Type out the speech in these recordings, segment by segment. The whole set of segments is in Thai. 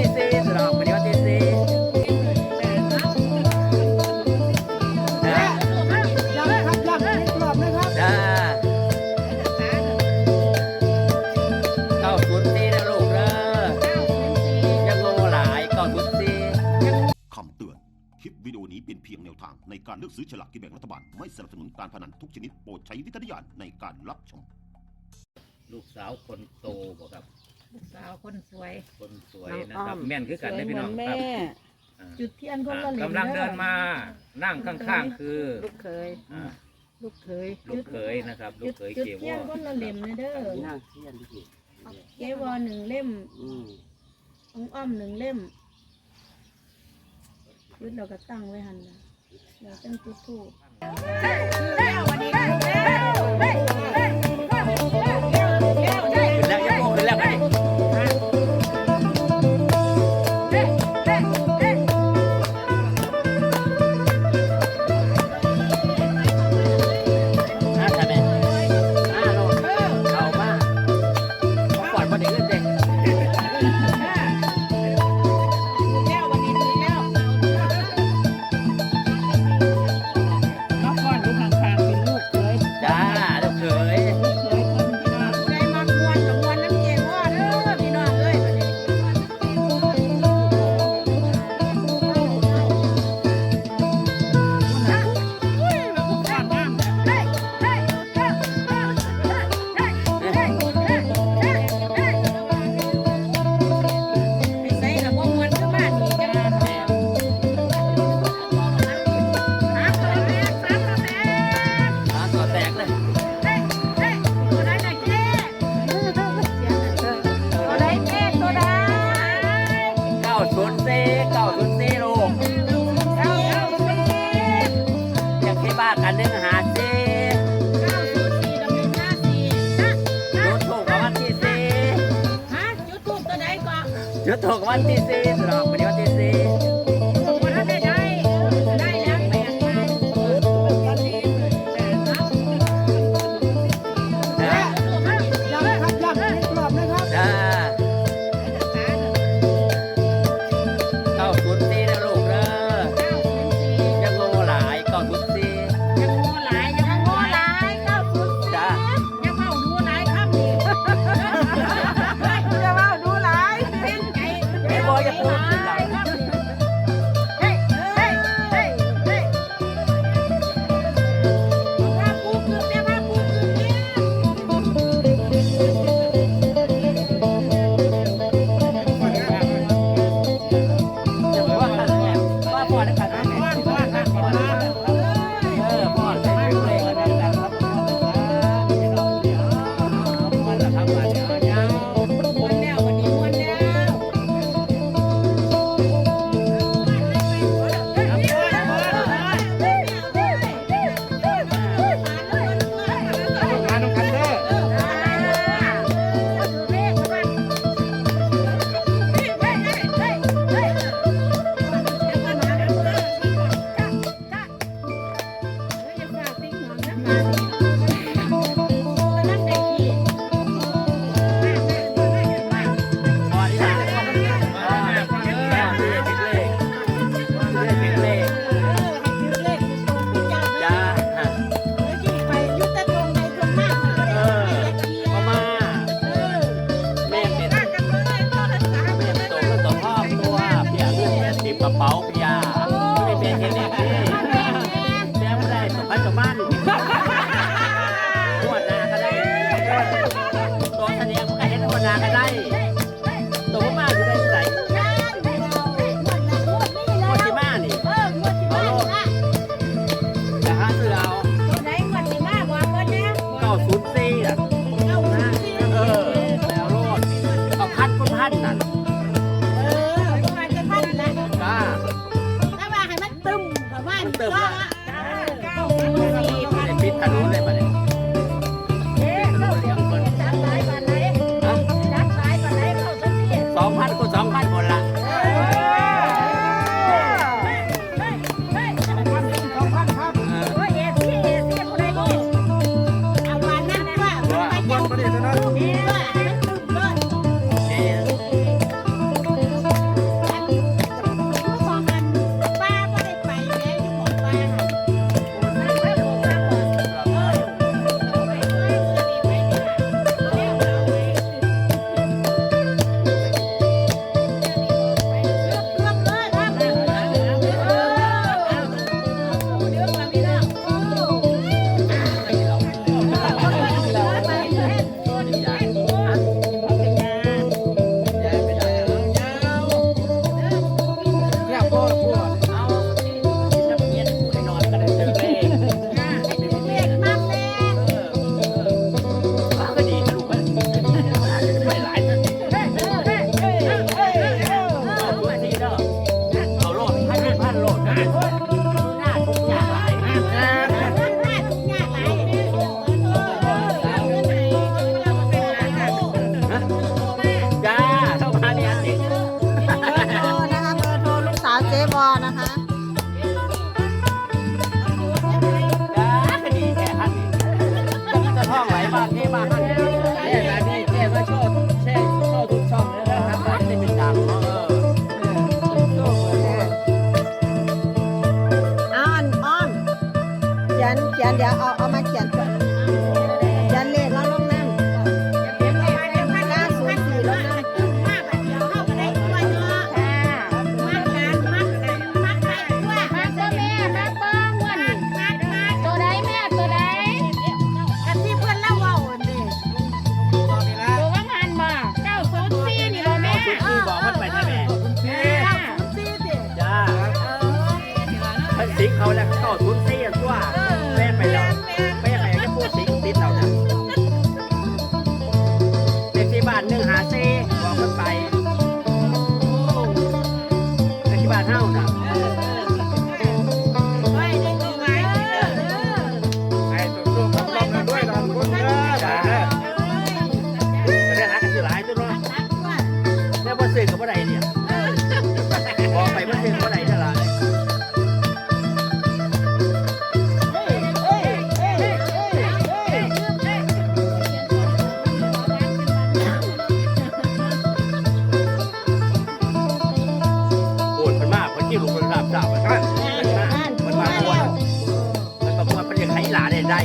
จุดถูกวันที่สี่สำหรับวันนี้วันที่สี่จ้าครับย้ำอีกรอบนะครับจ้าเก้าศูนย์สี่นะลูกเด้อยังโง่หลายเก้าศูนย์สี่คำเตือน คลิปวิดีโอนี้เป็นเพียงแนวทางในการเลือกซื้อฉลากกินแบ่งรัฐบาล ไม่สนับสนุนการพนันทุกชนิดโปรดใช้วิจารณญาณในการรับชม ลูกสาวคนโตบอกครับ ลูกสาวคนสวย คนสวยนะครับ แม่นคือกันได้สวยพี่เหมืน้อองนครับแม่อ่าจุดเทียนคนละเหรียญกำลังเดินมานั่งข้างๆ คือลูกเคยอ่าลูกเคยลูกเขยนะครับ ลูจุกดเขยจุดเกวเทียอนคนละเหรียญเลยเด้อนั่งเทียนที่เกวอหนึ่งเล่มอืมองอ้อมหนึ่งเล่มจุดเราก็ตั้งไว้หันละเราตั้งจุดทูบขึ้น กให้บ้ากันหนึ่งหาสี่จุดถูกกับวันที่สี่จุดถูกกับวันที่สี่สำหรับวัน ประมาณเติมก็ละไอ้ปิดถนนเลยมาเนี่ แล้วบ่ซื้อกับบ่ได้เนี่ยบอกไปบ่ซื้อกับบ่ได้เท่าไหร่โกรธมันมากมันที่ลุกมันรับทราบมันมันมากมันมากกวนมันก็มันเป็นให้หลาได้ได้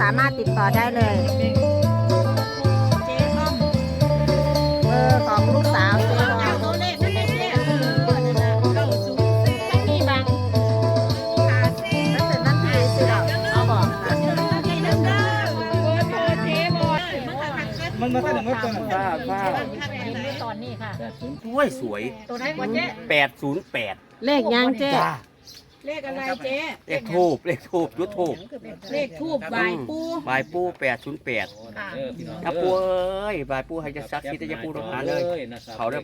สามารถติดต่อได้เลยเบอร์ของลูกสาวเจ๊วอมีบางตั้งแต่นั้นที่ซื้อเอาบอกเบอร์โทรเจ๊บอลมันมาตั้งแต่เมื่อตอนนั้นป้าป้าตอนนี้ค่ะ สวยสวยตัวไหนกว่าเจ๊แปดศูนย์แปดเลขยังเจ๊ จ้า เลขอะไรเจ๊เลขทูบเลขทูบยุทธทูบเลขทูบใบายปูบายปูแปดศูนย์แปดค่ะถ้าปูเอ้ยบายปูให้จะซักคิดจะปูต้องหาเลยเขาเด้อ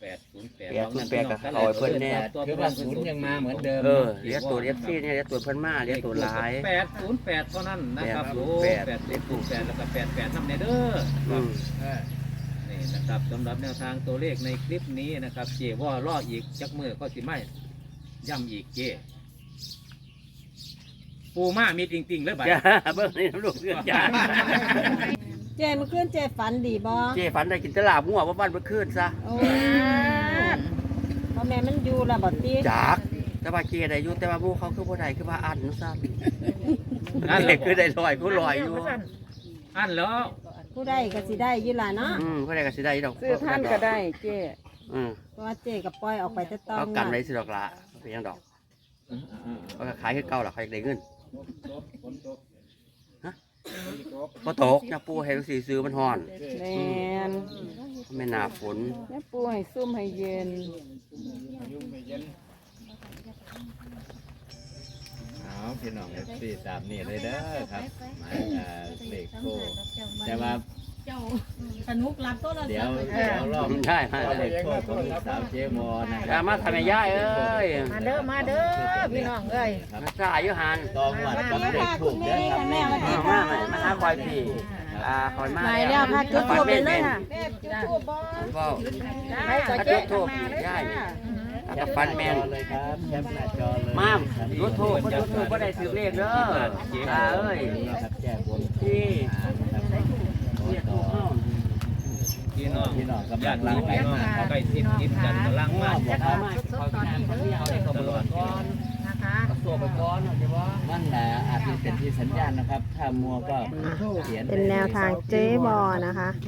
แปดศูนย์แปดแปดศูนย์แปดกับเขาไอ้เพิ่นแน่คือว่าศูนย์ยังมาเหมือนเดิมเออเรียกตัวเอฟซีเนี่ยเรียกตัวเพิ่นมาเรียกตัวหลายแปดศูนย์แปดเท่านั้นนะครับแปดศูโอ้นย์แปดแปดเลขศูนย์แปดแล้วก็แปดแปดน้ำเนเด้ออืมนี่นะครับสำหรับแนวทางตัวเลขในคลิปนี้นะครับเจว่าล่ออีกจักมือก็สิไม่ย่ำอีกเจ ปูมามีจริงๆเลยบัดจ้าเบิ่งนี่น้ำลูกเพื่อนจ้าเจ๊เมื่อคืนเจ๊ฝันดีบ่เจ๊ฝันได้กินตลาบงัวว่าบ้านเมื่อคืนซะโอ้พ่อแม่มันอยู่ละบ่ตีจากแต่ว่าเจ๊ได้อยู่แต่ว่าหมู่เขาคือบ่ได้คือว่าอันซะอันเด็กคือได้ลอยกูลอยอยู่อันแล้วผู้ได้ก็สิได้อยู่ล่ะเนาะอืมผู้ใดก็สิได้ดอกซื้อท่านก็ได้เจ๊อืมเพราะว่าเจ๊ก็ปล่อยออกไปแต่ตอเอานกันนั้นไว้สิดอกละเป็นหยังดอกเอาก็ขายคือเก่าล่ะใครได้เงิน ฮะบ่ตกนะปู่ให้สิซื้อมันฮ้อนแมนแม่นหน้าฝนแม่ปูให้ซุ่มให้เย็นเอาพี่น้องเอฟซีตามนี่เลยเด้อครับหมายอ่าเลขโทรแต่ว่า สนุกรับโทรศัพท์เดี๋ยวเดี๋ยวรอบได้มาเลขโทรของลูกสาวเจมอนะคอย่ารับมาทำให้ย่ายเอ้ยมาเด้อมาเด้อพี่น้องเอ้ยมาซ่าอยู่หันตองวัดกับเลขถูกเด้อครับมามามามาหาคอยพี่อ่าคอยมาไปแล้วค่ะจุดทูบไปเลยค่ะจ้าเว้าใครก็ถ้าเจ๊จุดทูบย่ายถ้าฟันแม่นเลยครับแคปหน้าจอเลยมามจุดทูบบ่จุดทูบบ่ได้ถือเลขเด้อตาเอ้ย ครับแก้บน ที่ นะครับ เนี่ยทูบเฮา พี่ น้องพี่น้องกำลังล้างพี่น้อกเขาไปทิศทิศกันกำลังมาจะเข้ามาคอยงานเขาที่เขาได้เข้ามาลอดก่อนนะคะตัวไปก่อนเดี๋ยว่านั่นแหละอาจจะเป็นที่สัญญาณนะครับ ถ้ามัวก็เขียนเป็นแนวทางเจ๊บอนะคะ904